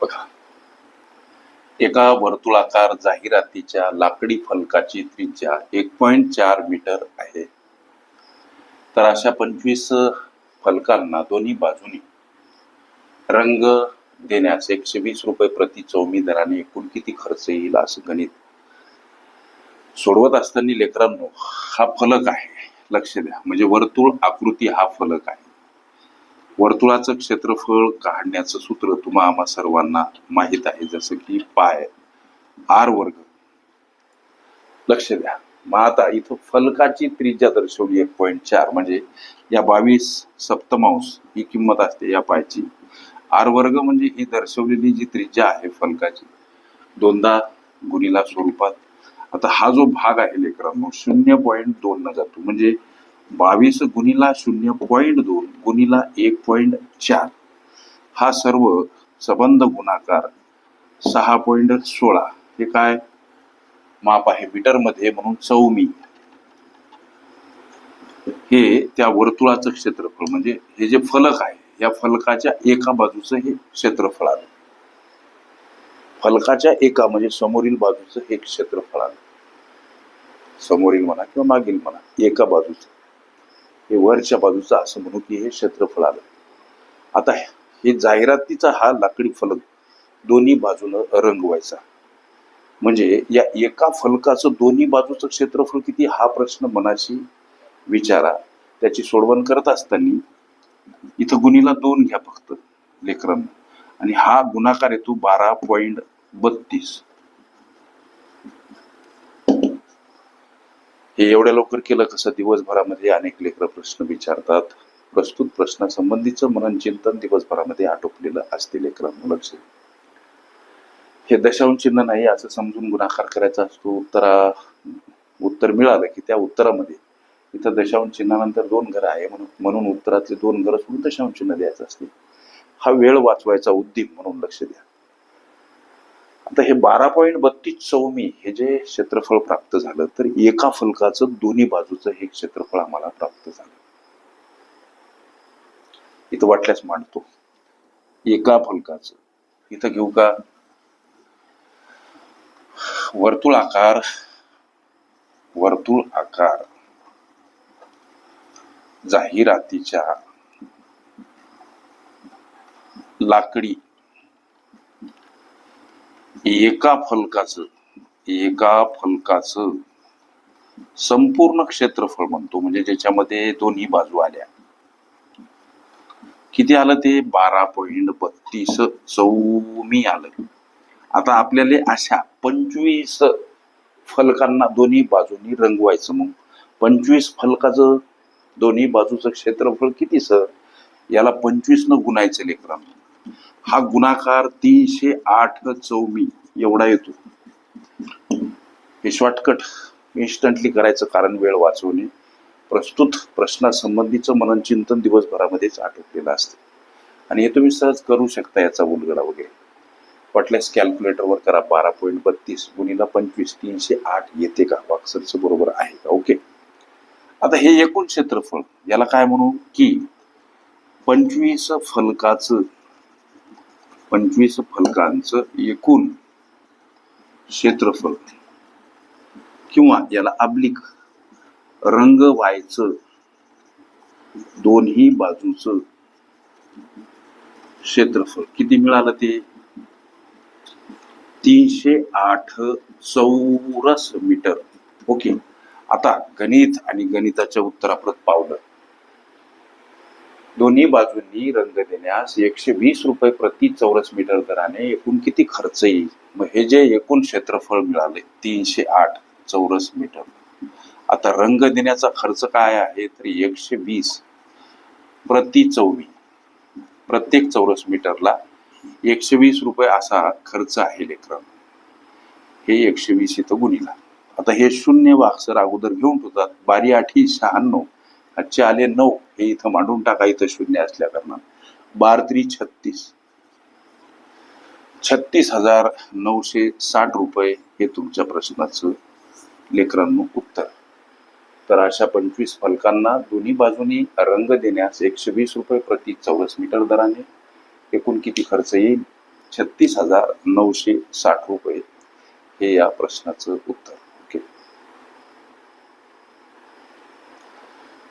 बघा. एका वर्तुळाकार जाहिरातीच्या लाकडी फलकाची त्रिज्या एक पॉइंट चार मीटर आहे. तर अशा पंचवीस फलकांना दोन्ही बाजूनी रंग देण्यास एकशे वीस रुपये प्रति चौमी दराने एकूण किती खर्च येईल असं गणित सोडवत असताना लेकरांनो हा फलक आहे. लक्ष द्या. म्हणजे वर्तुळ आकृती हा फलक आहे. वर्तुळाचं क्षेत्रफळ काढण्याचं सूत्र तुम्हा आम्हा सर्वांना माहीत आहे. जसं की पाय आर वर्ग. लक्ष द्या. मग आता इथं फलकाची त्रिज्या दर्शवली एक पॉईंट चार. म्हणजे या बावीस सप्तमांश ही किंमत असते या पायची. आर वर्ग म्हणजे ही दर्शवलेली जी त्रिज्या आहे फलकाची दोनदा गुणीला स्वरूपात. आता हा जो भाग आहे लेकरांनो शून्य पॉईंट दोन न जातो म्हणजे बावीस गुणीला शून्य पॉईंट दोन गुणीला एक पॉईंट चार. हा सर्व सबंध गुणाकार सहा पॉईंट सोळा. हे काय? माप आहे मीटरमध्ये म्हणून चौमी हे त्या वर्तुळाचं क्षेत्रफळ म्हणजे हे जे फलक आहे या फलकाच्या एका बाजूचं हे क्षेत्रफळ आलं फलकाच्या एका म्हणजे समोरील बाजूचं हे क्षेत्रफळ आलं समोरील म्हणा किंवा मागील म्हणा एका बाजूचं. हे वरच्या बाजूचं असं म्हणू की हे क्षेत्रफळ आलं. आता हे जाहिरातीचा हा लाकडी फलक दोन्ही बाजूनं रंगवायचा. म्हणजे या एका फलकाचं दोन्ही बाजूचं क्षेत्रफळ किती हा प्रश्न मनाशी विचारा. त्याची सोडवण करत असताना इथं गुणीला दोन घ्या फक्त लेकरांना. आणि हा गुणाकार येतो बारा पॉईंट बत्तीस. हे एवढ्या लवकर केलं कसं? दिवसभरामध्ये अनेक लेकर प्रश्न विचारतात. प्रस्तुत प्रश्नासंबंधीचं मनन चिंतन दिवसभरामध्ये आटोपलेलं असते लेकरांना लक्ष द्या. हे दशांश चिन्ह नाही असं समजून गुणाकार करायचा असतो. उत्तरा उत्तर मिळालं की त्या उत्तरामध्ये. इथं दशांश चिन्हानंतर दोन घरं आहे म्हणून म्हणून उत्तरातले दोन घरं सोडून दशांश चिन्ह द्यायचं असते. हा वेळ वाचवायचा उद्दीप म्हणून लक्ष द्या. आता हे बारा पॉईंट बत्तीस चौमी हे जे क्षेत्रफळ प्राप्त झालं तर एका फलकाचं दोन्ही बाजूचं हे क्षेत्रफळ आम्हाला प्राप्त झालं. इथं वाटल्यास मांडतो. एका फलकाचं. इथं घेऊ का? वर्तुळ आकार वर्तुळ आकार जाहिरातीच्या लाकडी एका फलकाचं एका फलकाचं संपूर्ण क्षेत्रफळ म्हणतो. म्हणजे ज्याच्यामध्ये दोन्ही बाजू आल्या. किती आलं ते? बारा पॉईंट बत्तीस चौमी आलं. आता आपल्याला अशा पंचवीस फलकांना दोन्ही बाजूनी रंगवायचं मग. पंचवीस फलकाचं दोन्ही बाजूचं क्षेत्रफळ किती सर? याला पंचवीस न गुणायचं लेकरांना. हा गुणाकार तीनशे आठ चौमी एवढा येतो. हे शॉर्टकट इन्स्टंटली करायचं कारण वेळ वाचवणे. प्रस्तुत प्रश्नासंबंधीचं मनन चिंतन दिवसभरामध्येच आटोपलेलं असते. आणि हे तुम्ही सहज करू शकता याचा उलगडा वगैरे. वाटल्यास कॅल्क्युलेटरवर करा बारा पॉईंट बत्तीस गुणीला पंचवीस तीनशे आठ. येते का? वाक्सरचं बरोबर आहे का? ओके. आता हे एकूण क्षेत्रफळ याला काय म्हणू? की पंचवीस फलकाचं पंचवीस फलकांचं एकूण क्षेत्रफळ. किंवा याला आब्लिक रंग व्हायचं दोन्ही बाजूचं क्षेत्रफळ. किती मिळालं ते? तीनशे आठ चौरस मीटर. ओके. आता गणित आणि गणिताच्या उत्तराप्रत पावलं. दोन्ही बाजूंनी रंग देण्यास एकशे वीस रुपये प्रति चौरस मीटर दराने एकूण किती खर्च येईल? मग हे जे एकूण क्षेत्रफळ मिळाले तीनशे आठ चौरस मीटर. आता रंग देण्याचा खर्च काय आहे? तर एकशे वीस प्रति चौवी प्रत्येक चौरस मीटरला एकशे वीस रुपये असा खर्च आहे लेकरांनो हे एकशे वीस इथं गुणीला. आता हे शून्य वाक्सर अगोदर घेऊन ठेवतात. बारी आठी शहाण्णव. आजचे आले नऊ हे इथं मांडून टाका इथं शून्य असल्या कारणानं बार त्री छत्तीस. छत्तीस हजार नऊशे साठ रुपये हे तुमच्या प्रश्नाचं लेकरांनो उत्तर. तर अशा पंचवीस फलकांना दोन्ही बाजूनी रंग देण्यास एकशे वीस रुपये प्रति चौरस मीटर दराने एकूण किती खर्च येईल? छत्तीस हजार नऊशे साठ रुपये हे या प्रश्नाचं उत्तर.